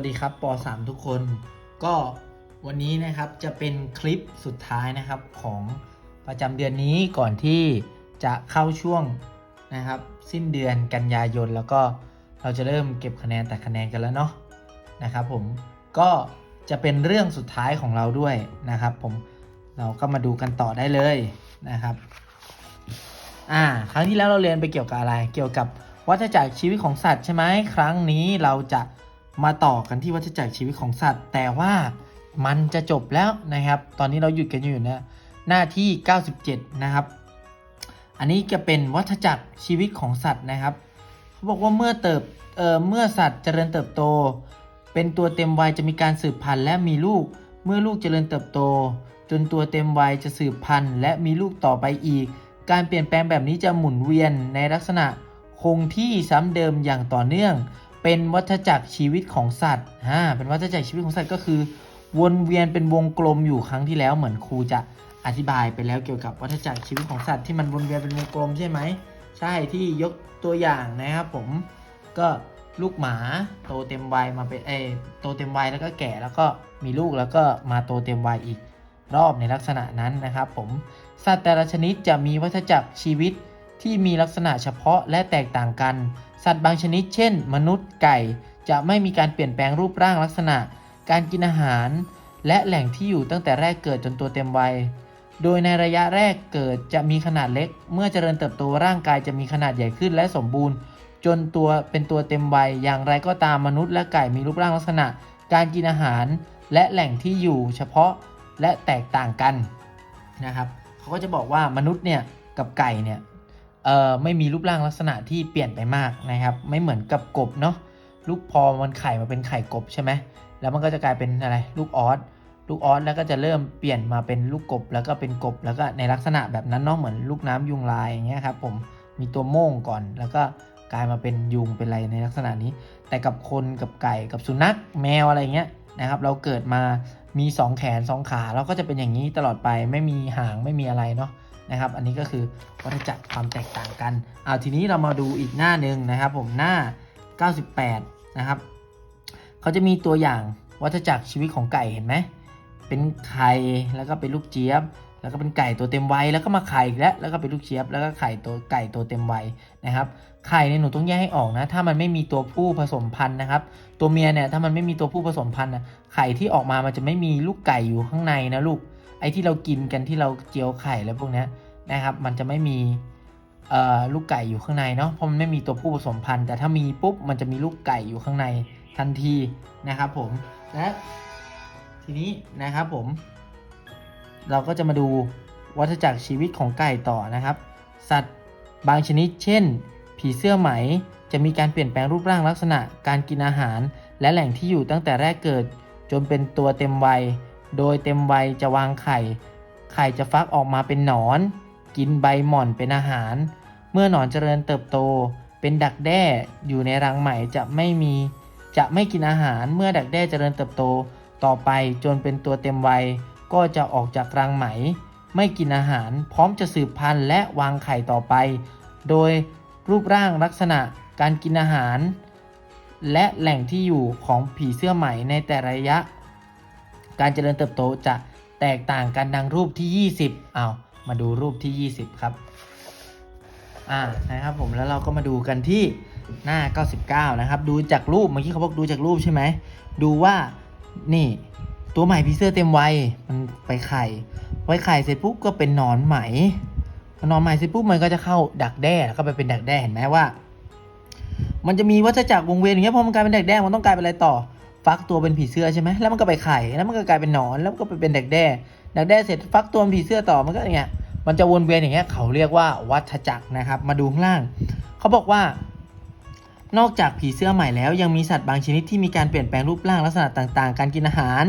วัสดีครับป .3 ทุกคน ก็วันนี้นะครับจะเป็นคลิปสุดท้ายนะครับของประจำเดือนนี้ก่อนที่จะเข้าช่วงนะครับ สิ้นเดือนกันยายนแล้วก็เราจะเริ่มเก็บคะแนนแต่คะแนนกันแล้วเนาะนะครับ ผมก็จะเป็นเรื่องสุดท้ายของเราด้วยนะครับ ผมเราก็มาดูกันต่อได้เลยนะครับอ่าครั้งที่แล้วเราเรียนไปเกี่ยวกับอะไร เกี่ยวกับวัฏจักรชีวิตของสัตว์ใช่ไหมครั้งนี้เราจะ มาต่อกันที่วัฏจักรชีวิตของสัตว์ แต่ว่ามันจะจบแล้วนะครับ ตอนนี้เราหยุดกันอยู่นะหน้าที่ 97 นะครับ อันนี้จะเป็นวัฏจักรชีวิตของสัตว์นะครับเขาบอกว่าเมื่อเติบเอ่อเมื่อสัตว์เจริญเติบโต เป็นตัวเต็มวัยจะมีการสืบพันธุ์และมีลูก เมื่อลูกเจริญเติบโต จนตัวเต็มวัยจะสืบพันธุ์และมีลูกต่อไปอีก การเปลี่ยนแปลงแบบนี้จะหมุนเวียนในลักษณะคงที่ซ้ำเดิมอย่างต่อเนื่อง เป็นวัฏจักรชีวิตของสัตว์ฮ่าเป็นวัฏจักรชีวิตของสัตว์ก็คือ วนเวียนเป็นวงกลมอยู่ครั้งที่แล้วเหมือนครูจะอธิบายไปแล้วเกี่ยวกับวัฏจักรชีวิตของสัตว์ที่มันวนเวียนเป็นวงกลมใช่ไหมใช่ที่ยกตัวอย่างนะครับผมก็ลูกหมาโตเต็มวัยมาเป็นเอโตเต็มวัยแล้วก็แก่แล้วก็มีลูกแล้วก็มาโตเต็มวัยอีกรอบในลักษณะนั้นนะครับผมสัตว์แต่ละชนิดจะมีวัฏจักรชีวิตที่มีลักษณะเฉพาะและแตกต่างกัน สัตว์บางชนิดเช่น มนุษย์ไก่ จะไม่มีการเปลี่ยนแปลงรูปร่างลักษณะ การกินอาหาร และแหล่งที่อยู่ตั้งแต่แรกเกิดจนตัวเต็มวัย โดยในระยะแรกเกิดจะมีขนาดเล็ก เมื่อเจริญเติบโตร่างกายจะมีขนาดใหญ่ขึ้นและสมบูรณ์ จนตัวเป็นตัวเต็มวัย อย่างไรก็ตามมนุษย์และไก่มีรูปร่างลักษณะ การกินอาหาร และแหล่งที่อยู่เฉพาะและแตกต่างกันนะครับ เขาก็จะบอกว่ามนุษย์เนี่ยกับไก่เนี่ย เอ่อไม่มีรูปร่างลักษณะที่เปลี่ยนไปมากนะครับ ไม่เหมือนกับกบเนาะลูกพอมันไข่มาเป็นไข่กบใช่ไหมแล้วมันก็จะกลายเป็นอะไรลูกออสลูกออสแล้วก็จะเริ่มเปลี่ยนมาเป็นลูกกบแล้วก็เป็นกบแล้วก็ในลักษณะแบบนั้นเนาะเหมือนลูกน้ำยุงลายอย่างเงี้ยครับผมมีตัวโม่งก่อนแล้วก็กลายมาเป็นยุงเป็นอะไรในลักษณะนี้ แต่กับคนกับไก่กับสุนัขแมวอะไรเงี้ยนะครับเราเกิดมามี 2 แขน 2 ขาเราก็จะเป็นอย่างนี้ตลอดไปไม่มีหางไม่มีอะไรเนาะ นะครับ อันนี้ก็คือวัฏจักรความแตกต่างกันเอาทีนี้เรามาดูอีกหน้าหนึ่งนะครับ ผมหน้า 98 นะครับเขาจะมีตัวอย่างวัฏจักรชีวิตของไก่เห็นไหมเป็นไข่แล้วก็เป็นลูกเจี๊ยบ แล้วก็เป็นไก่ตัวเต็มวัยแล้วก็มาไข่อีกแล้วแล้วก็เป็นลูกเจี๊ยบแล้วก็ไข่ตัวไก่ตัวเต็มวัยนะครับ ไข่เนี่ยหนูต้องแยกให้ออกนะ ถ้ามันไม่มีตัวผู้ผสมพันธุ์นะครับ ตัวเมียเนี่ยถ้ามันไม่มีตัวผู้ผสมพันธุ์นะไข่ที่ออกมามันจะไม่มีลูกไก่อยู่ข้างในนะลูก ไอ้ที่เรากินกันที่เราเจียวไข่แล้วพวกนี้นะครับ มันจะไม่มีลูกไก่อยู่ข้างในเนาะเพราะมันไม่มีตัวผู้ผสมพันธุ์ แต่ถ้ามีปุ๊บมันจะมีลูกไก่อยู่ข้างในทันทีนะครับผมและทีนี้นะครับผม เราก็จะมาดูวัฏจักรชีวิตของไก่ต่อนะครับ สัตว์บางชนิด เช่น ผีเสื้อไหมจะมีการเปลี่ยนแปลงรูปร่างลักษณะ การกินอาหาร และแหล่งที่อยู่ตั้งแต่แรกเกิด จนเป็นตัวเต็มวัย โดยเต็มวัยจะวางไข่ ไข่จะฟักออกมาเป็นหนอน กินใบหม่อนเป็นอาหาร เมื่อหนอนเจริญเติบโต เป็นดักแด้อยู่ในรังไหมจะไม่มี จะไม่กินอาหารเมื่อดักแด้เจริญเติบโต ต่อไปจนเป็นตัวเต็มวัยก็จะออกจากรังไหม ไม่กินอาหารพร้อมจะสืบพันธุ์และวางไข่ต่อไป โดยรูปร่างลักษณะการกินอาหาร และแหล่งที่อยู่ของผีเสื้อไหมในแต่ระยะ การเจริญเติบโตจะแตกต่างกันดังรูปที่ 20เอามาดูรูปที่ 20 ครับอ่านะครับผมแล้วเราก็มาดูกันที่หน้า 99 นะครับ ดูจากรูปเมื่อกี้เขาบอกดูจากรูปใช่ไหม ดูว่านี่ ตัวใหม่ผีเสื้อเต็มวัยมันไปไข่ไว้ไข่เสร็จปุ๊บก็เป็นหนอนไหมนอนไหมเสร็จปุ๊บมันก็จะเข้าดักแด้แล้วก็ไปเป็นดักแด้เห็นไหมว่า มันจะมีวัฏจักรวงเวียนอย่างเงี้ยพอมันกลายเป็นดักแด้มันต้องกลายเป็นอะไรต่อ ฟักตัวเป็นผีเสื้อใช่ไหมแล้วมันก็ไปไข่แล้วมันก็กลายเป็นหนอนแล้วมันก็ไปเป็นดักแด้ดักแด้เสร็จฟักตัวเป็นผีเสื้อต่อมันก็อย่างเงี้ยมันจะวนเวียนอย่างเงี้ยเขาเรียกว่าวัฏจักรนะครับ มาดูข้างล่างเขาบอกว่า นอกจากผีเสื้อใหม่แล้วยังมีสัตว์บางชนิดที่มีการเปลี่ยนแปลงรูปร่างลักษณะต่างๆ การกินอาหาร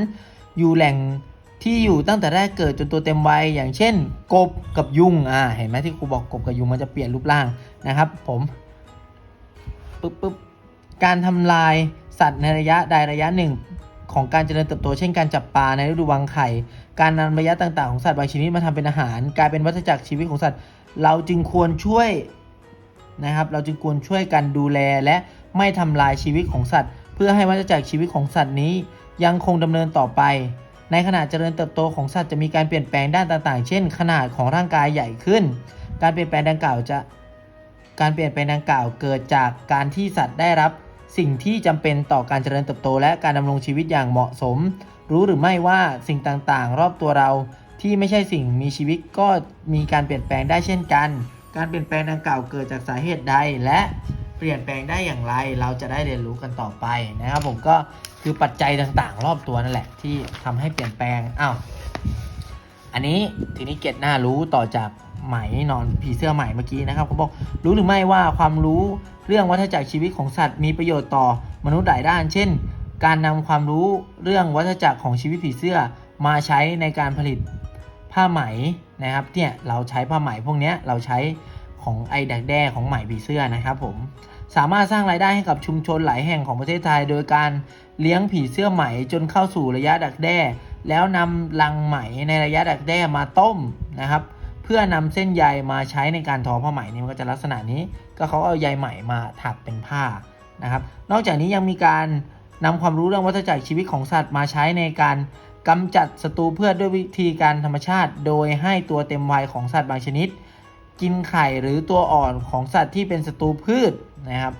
อยู่แหล่งที่อยู่ตั้งแต่แรกเกิดจนตัวเต็มวัยอย่างเช่น กบกับยุงอ่าเห็นไหมที่ครูบอกกบกับยุงมันจะเปลี่ยนรูปร่างนะครับ ผมปึ๊บปึ๊บการทำลาย สัตว์ในระยะใดระยะหนึ่ง ของการเจริญเติบโตเช่นการจับปลาในฤดูวางไข่ การนำระยะต่างๆ ของสัตว์บางชนิดมาทำเป็นอาหาร กลายเป็นวัฏจักรชีวิตของสัตว์ เราจึงควรช่วยนะครับ เราจึงควรช่วยกันดูแลและไม่ทำลายชีวิตของสัตว์ เพื่อให้วัฏจักรชีวิตของสัตว์นี้ ยังคงดำเนินต่อไป ในขณะเจริญเติบโตของสัตว์จะมีการเปลี่ยนแปลงด้านต่างๆ เช่น ขนาดของร่างกายใหญ่ขึ้น การเปลี่ยนแปลงดังกล่าวจะ การเปลี่ยนแปลงดังกล่าวเกิดจากการที่สัตว์ได้รับ สิ่งที่จำเป็นต่อการเจริญเติบโต และการดำรงชีวิตอย่างเหมาะสม รู้หรือไม่ว่าสิ่งต่างๆ รอบตัวเราที่ไม่ใช่สิ่งมีชีวิตก็มีการเปลี่ยนแปลงได้เช่นกัน การเปลี่ยนแปลงดังกล่าวเกิดจากสาเหตุใดและเปลี่ยนแปลงได้อย่างไร เราจะได้เรียนรู้กันต่อไปนะครับ ผมก็คือปัจจัยต่างๆ รอบตัวนั่นแหละที่ทำให้เปลี่ยนแปลงอ้าวอันนี้ทีนี้เก็ตหน้ารู้ต่อจาก ไหมนอนผีเสื้อไหมเมื่อกี้นะครับเขาบอกรู้หรือไม่ว่าความรู้เรื่องวัฏจักรชีวิตของสัตว์มีประโยชน์ต่อมนุษย์หลายด้าน เช่น การนำความรู้เรื่องวัฏจักรของชีวิตผีเสื้อมาใช้ในการผลิตผ้าไหมนะครับเนี่ยเราใช้ผ้าไหมพวกนี้เราใช้ของไอดักแด้ของไหมผีเสื้อนะครับผมสามารถสร้างรายได้ให้กับชุมชนหลายแห่งของประเทศไทย โดยการเลี้ยงผีเสื้อไหมจนเข้าสู่ระยะดักแด้ แล้วนำลังไหมในระยะดักแด้มาต้มนะครับ พื่อนำเส้นใยมาใช้ในการทอผ้าไหมนี่มันก็จะลักษณะนี้ ก็เขาเอาใยไหมมาถักเป็นผ้านะครับ นอกจากนี้ยังมีการนำความรู้เรื่องวัฏจักรชีวิตของสัตว์มาใช้ในการกำจัดศัตรูพืชด้วยวิธีการธรรมชาติ โดยให้ตัวเต็มวัยของสัตว์บางชนิด กินไข่หรือตัวอ่อนของสัตว์ที่เป็นศัตรูพืชนะครับ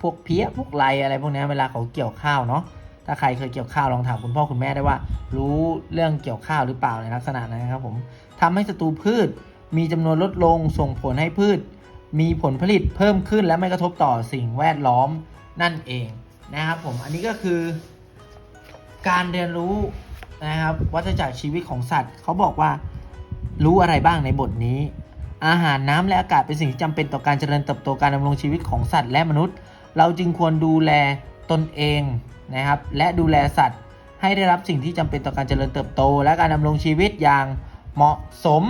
พวกเพี้ยพวกไรอะไรพวกนี้เวลาเขาเกี่ยวข้าวเนาะ ถ้าใครเคยเกี่ยวข้าวลองถามคุณพ่อคุณแม่ได้ว่า รู้เรื่องเกี่ยวข้าวหรือเปล่าในลักษณะนั้นนะครับผมทำให้ศัตรูพืช มีจำนวนลดลงส่งผลให้พืช มีผลผลิตเพิ่มขึ้น และไม่กระทบต่อสิ่งแวดล้อมนั่นเองนะครับผมอันนี้ก็คือ การเรียนรู้นะครับวัฏจักรชีวิตของสัตว์เขาบอกว่ารู้อะไรบ้างในบทนี้ อาหารน้ำและอากาศเป็นสิ่งที่จำเป็นต่อการเจริญเติบโตการดำรงชีวิตของสัตว์และมนุษย์ เราจึงควรดูแล ตนเองนะครับ และดูแลสัตว์ให้ได้รับสิ่งที่จำเป็นต่อการเจริญเติบโต และการดำรงชีวิตอย่างเหมาะสม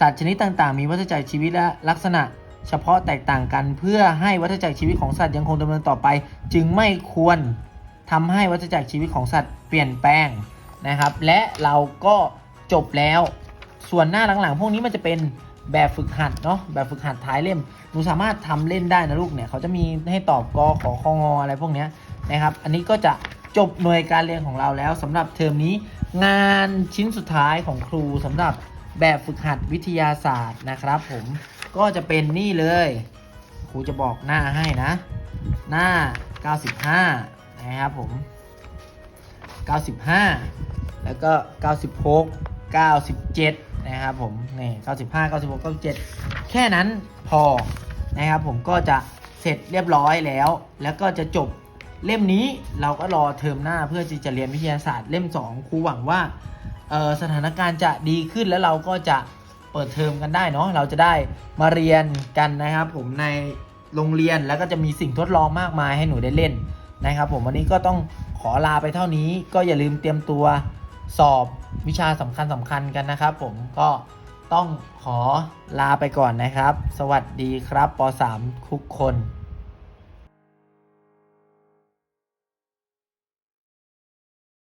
สัตว์ชนิดต่างๆ มีวัฏจักรชีวิตและลักษณะ เฉพาะแตกต่างกันเพื่อให้วัฏจักรชีวิตของสัตว์ยังคงดำเนินต่อไป จึงไม่ควรทำให้วัฏจักรชีวิตของสัตว์เปลี่ยนแปลงนะครับ และเราก็จบแล้ว ส่วนหน้าหลังๆ พวกนี้มันจะเป็นแบบฝึกหัดเนาะแบบฝึกหัดท้ายเล่มหนูสามารถทำเล่นได้นะลูกเนี่ยเขาจะมีให้ตอบกอขอคองออะไรพวกนี้นะครับ อันนี้ก็จะจบหน่วยการเรียนของเราแล้วสำหรับเทอมนี้ งานชิ้นสุดท้ายของครูสำหรับแบบฝึกหัดวิทยาศาสตร์นะครับผมก็จะเป็นนี่เลย ครูจะบอกหน้าให้นะ หน้า 95 นะครับผม 95 แล้วก็ 96 97 นะครับผมนี่95 96 97แค่นั้นพอนะครับผมก็จะเสร็จเรียบร้อยแล้ว แล้วก็จะจบเล่มนี้เราก็รอเทอมหน้าเพื่อที่จะเรียนวิทยาศาสตร์เล่ม 2 ครูหวังว่าสถานการณ์จะดีขึ้นแล้วเราก็จะเปิดเทอมกันได้เนาะเราจะได้มาเรียนกันนะครับ ผมในโรงเรียนแล้วก็จะมีสิ่งทดลองมากมายให้หนูได้เล่นนะครับ ผมวันนี้ก็ต้องขอลาไปเท่านี้ก็อย่าลืมเตรียมตัวสอบ วิชาสำคัญสำคัญกันนะครับ ผมก็ต้องขอลาไปก่อนนะครับ สวัสดีครับป .3 ทุกคน